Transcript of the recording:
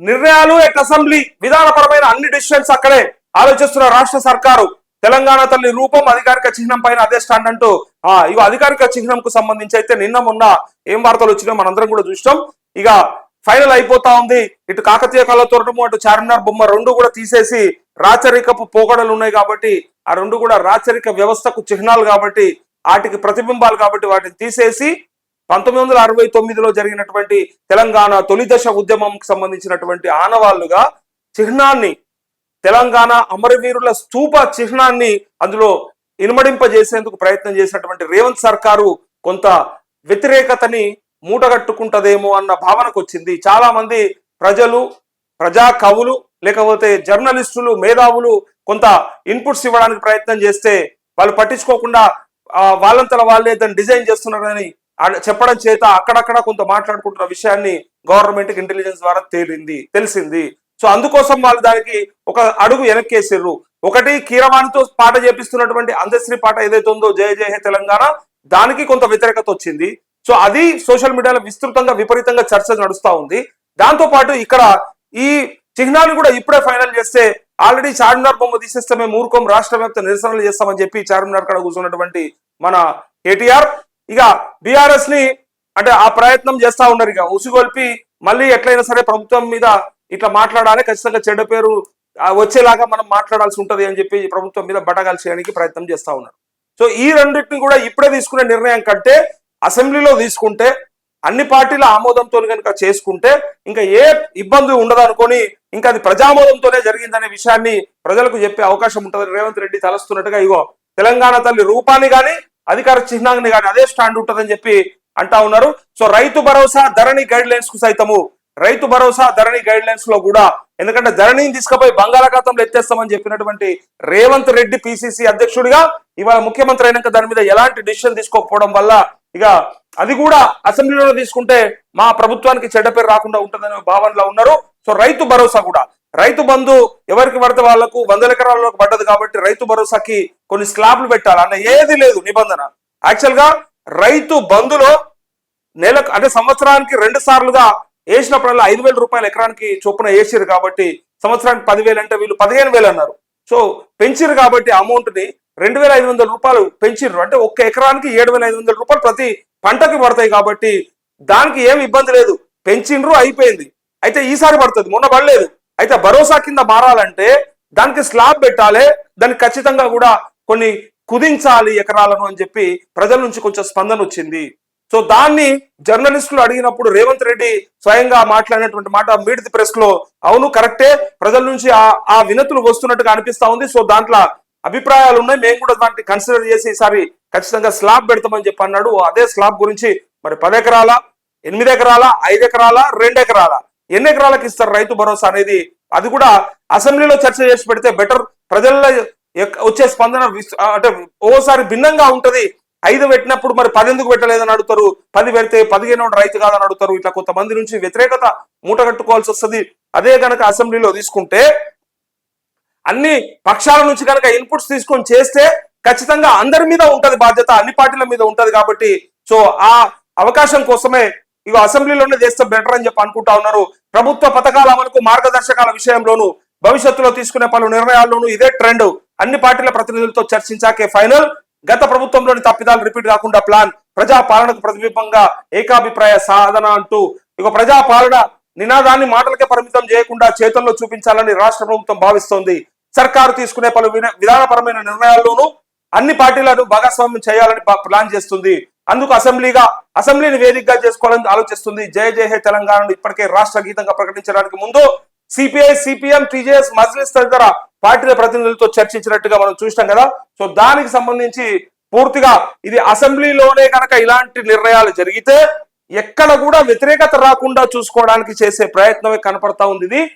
నిర్ణయాలు at assembly విధానపరమైన అన్ని డిసిషన్స్ అక్కడే ఆలోచిస్తున్న రాష్ట్ర సర్కారు. తెలంగాణ తల్లి రూపం అధికారిక చిహ్నం పైన అదే స్టాండ్ అంటూ ఆ ఇవి అధికారిక చిహ్నంకు సంబంధించి అయితే నిన్న మొన్న ఏం వార్తలు వచ్చినాయో మనందరం కూడా చూసినాం. ఇక ఫైనల్ అయిపోతా ఉంది. ఇటు కాకతీయ కళ తోటము అటు చార్మినార్ బొమ్మ రెండు కూడా తీసేసి రాచరికపు పోకడలు ఉన్నాయి కాబట్టి ఆ రెండు కూడా రాచరిక వ్యవస్థకు చిహ్నాలు కాబట్టి వాటికి ప్రతిబింబాలు కాబట్టి వాటిని తీసేసి పంతొమ్మిది వందల అరవై తొమ్మిదిలో జరిగినటువంటి తెలంగాణ తొలి దశ ఉద్యమంకి సంబంధించినటువంటి ఆనవాళ్ళుగా చిహ్నాన్ని తెలంగాణ అమరవీరుల స్తూప చిహ్నాన్ని అందులో ఇనుమడింపజేసేందుకు ప్రయత్నం చేసినటువంటి రేవంత్ సర్కారు కొంత వ్యతిరేకతని మూటగట్టుకుంటదేమో అన్న భావనకు వచ్చింది చాలా మంది ప్రజలు ప్రజా కవులు లేకపోతే జర్నలిస్టులు మేధావులు కొంత ఇన్పుట్స్ ఇవ్వడానికి ప్రయత్నం చేస్తే వాళ్ళు పట్టించుకోకుండా వాళ్ళంతల వాళ్ళే దాన్ని డిజైన్ చేస్తున్నారని చెప్పడం చేత అక్కడక్కడ కొంత మాట్లాడుకుంటున్న విషయాన్ని గవర్నమెంట్కి ఇంటెలిజెన్స్ ద్వారా తేలింది తెలిసింది. సో అందుకోసం వాళ్ళు దానికి ఒక అడుగు వెనక్కేసారు ఒకటి కీరవాణితో పాట చేపిస్తున్నటువంటి అందశ్రీ పాట ఏదైతే ఉందో జయ జయ హే తెలంగాణ దానికి కొంత వ్యతిరేకత వచ్చింది. సో అది సోషల్ మీడియాలో విస్తృతంగా విపరీతంగా చర్చ నడుస్తా ఉంది. దాంతో పాటు ఇక్కడ ఈ చిహ్నాన్ని కూడా ఇప్పుడే ఫైనల్ చేస్తే ఆల్రెడీ చార్మినార్ బొమ్మ తీసేస్తే మేము ఊరుకోం రాష్ట్ర వ్యాప్త నిరసనలు చేస్తామని చెప్పి చార్మినార్ కాడ కూర్చున్నటువంటి మన కేటీఆర్. ఇక బీఆర్ఎస్ని అంటే ఆ ప్రయత్నం చేస్తా ఉన్నారు ఇక. ఉసిగొల్పి మళ్ళీ ఎట్లయినా సరే ప్రభుత్వం మీద ఇట్లా మాట్లాడాలి. ఖచ్చితంగా చెడ్డ పేరు వచ్చేలాగా మనం మాట్లాడాల్సి ఉంటది అని చెప్పి ప్రభుత్వం మీద బటగాలు చేయడానికి ప్రయత్నం చేస్తా ఉన్నారు. సో ఈ రెండింటిని కూడా ఇప్పుడే తీసుకునే నిర్ణయం కంటే అసెంబ్లీలో తీసుకుంటే అన్ని పార్టీల ఆమోదంతో కనుక చేసుకుంటే ఇంకా ఏ ఇబ్బంది ఉండదనుకొని ఇంకా అది ప్రజామోదంతోనే జరిగిందనే విషయాన్ని ప్రజలకు చెప్పే అవకాశం ఉంటుందని రేవంత్ రెడ్డి తలస్తున్నట్టుగా ఇగో తెలంగాణ తల్లి రూపాన్ని కానీ అధికార చిహ్నాన్ని కానీ అదే స్టాండ్ ఉంటుందని చెప్పి అంటా ఉన్నారు. సో రైతు భరోసా ధరణి గైడ్ లైన్స్కు సైతము. రైతు భరోసా ధరణి గైడ్ లైన్స్లో కూడా ఎందుకంటే ధరణిని తీసుకుపోయి బంగాళాఖాతంలో ఎత్తేస్తామని చెప్పినటువంటి రేవంత్ రెడ్డి పిసిసి అధ్యక్షుడిగా ఇవాళ ముఖ్యమంత్రి అయినాక దాని మీద ఎలాంటి డిసిషన్ తీసుకోకపోవడం వల్ల ఇక అది కూడా అసెంబ్లీలో తీసుకుంటే మా ప్రభుత్వానికి చెడ్డ పేరు రాకుండా ఉంటుందనే భావనలో ఉన్నారు. సో రైతు భరోసా కూడా. రైతు బంధు ఎవరికి పడితే వాళ్ళకు వందల ఎకరాలకు పడ్డది కాబట్టి రైతు భరోసాకి కొన్ని స్లాబ్లు పెట్టాలి? అన్న ఏది లేదు నిబంధన. యాక్చువల్గా రైతు బంధులో నెలకు అంటే సంవత్సరానికి రెండు సార్లుగా వేసినప్పుడల్లా ఐదు వేల రూపాయలు ఎకరానికి చొప్పున వేసిరు కాబట్టి సంవత్సరానికి పదివేలు అంటే వీళ్ళు పదిహేను వేలు అన్నారు. సో పెంచిరు కాబట్టి అమౌంట్ని రెండు వేల ఐదు వందల రూపాయలు పెంచిర్రు. అంటే ఒక్క ఎకరానికి ఏడు వేల ఐదు వందల రూపాయలు ప్రతి పంటకి పడతాయి కాబట్టి దానికి ఏమి ఇబ్బంది లేదు. పెంచిండ్రు అయిపోయింది. అయితే ఈసారి పడుతుంది మొన్న పడలేదు. అయితే భరోసా కింద మారాలంటే దానికి స్లాబ్ పెట్టాలి దానికి ఖచ్చితంగా కూడా కొన్ని కుదించాలి ఎకరాలను అని చెప్పి ప్రజల నుంచి కొంచెం స్పందన వచ్చింది. సో దాన్ని జర్నలిస్టులు అడిగినప్పుడు రేవంత్ రెడ్డి స్వయంగా మాట్లాడినటువంటి మాట మీట్ ది ప్రెస్లో అవును కరెక్టే ప్రజల నుంచి ఆ ఆ వినతులు వస్తున్నట్టుగా అనిపిస్తా ఉంది. సో దాంట్లో అభిప్రాయాలు ఉన్నాయి. మేము కూడా దాన్ని కన్సిడర్ చేసి ఈసారి ఖచ్చితంగా స్లాబ్ పెడతామని చెప్పి అన్నాడు. అదే స్లాబ్ గురించి మరి పది ఎకరాల ఎనిమిది ఎకరాల ఐదు ఎకరాల రెండు ఎకరాల ఎన్ని ఎకరాలకు ఇస్తారు రైతు భరోసా అనేది? అది కూడా అసెంబ్లీలో చర్చ చేసి పెడితే బెటర్ ప్రజల్లో వచ్చే స్పందన అంటే ఓసారి భిన్నంగా ఉంటది. ఐదు పెట్టినప్పుడు మరి పది ఎందుకు పెట్టలేదని అడుగుతారు. పది పెడితే పదిహేను రైతు కాదని అడుగుతారు. ఇట్లా కొంతమంది నుంచి వ్యతిరేకత మూట కట్టుకోవాల్సి వస్తుంది. అదే కనుక అసెంబ్లీలో తీసుకుంటే అన్ని పక్షాల నుంచి కనుక ఇన్పుట్స్ తీసుకొని చేస్తే ఖచ్చితంగా అందరి మీద ఉంటది బాధ్యత. అన్ని పార్టీల మీద ఉంటది కాబట్టి. సో ఆ అవకాశం కోసమే ఇక అసెంబ్లీలోనే చేస్తే బెటర్ అని చెప్పి అనుకుంటా ఉన్నారు. ప్రభుత్వ పథకాల అమలుకు మార్గదర్శకాల విషయంలోనూ భవిష్యత్తులో తీసుకునే పలు నిర్ణయాల్లోనూ ఇదే ట్రెండ్ అన్ని పార్టీల ప్రతినిధులతో చర్చించాకే ఫైనల్. గత ప్రభుత్వంలోని తప్పిదాలు రిపీట్ కాకుండా ప్లాన్. ప్రజా పాలనకు ప్రతిబింబంగా ఏకాభిప్రాయ సాధన అంటూ. ఇక ప్రజా పాలన నినాదాన్ని మాటలకే పరిమితం చేయకుండా చేతుల్లో చూపించాలని రాష్ట్ర ప్రభుత్వం భావిస్తోంది. సర్కారు తీసుకునే పలు విన- విధానపరమైన నిర్ణయాల్లోనూ అన్ని పార్టీలను భాగస్వామ్యం చేయాలని ప్లాన్ చేస్తుంది. అందుకు అసెంబ్లీగా అసెంబ్లీని వేదికగా చేసుకోవాలని ఆలోచిస్తుంది. జయ జయ హే తెలంగాణను ఇప్పటికే రాష్ట్ర గీతంగా ప్రకటించడానికి ముందు. సిపిఐ సిపిఎం టీజేఎస్ మజ్లిస్ తదితర పార్టీల ప్రతినిధులతో చర్చించినట్టుగా మనం చూసినాం కదా. సో దానికి సంబంధించి పూర్తిగా ఇది అసెంబ్లీలోనే కనుక ఇలాంటి నిర్ణయాలు జరిగితే ఎక్కడ కూడా వ్యతిరేకత రాకుండా చూసుకోవడానికి చేసే ప్రయత్నమే కనపడతా ఉంది ఇది.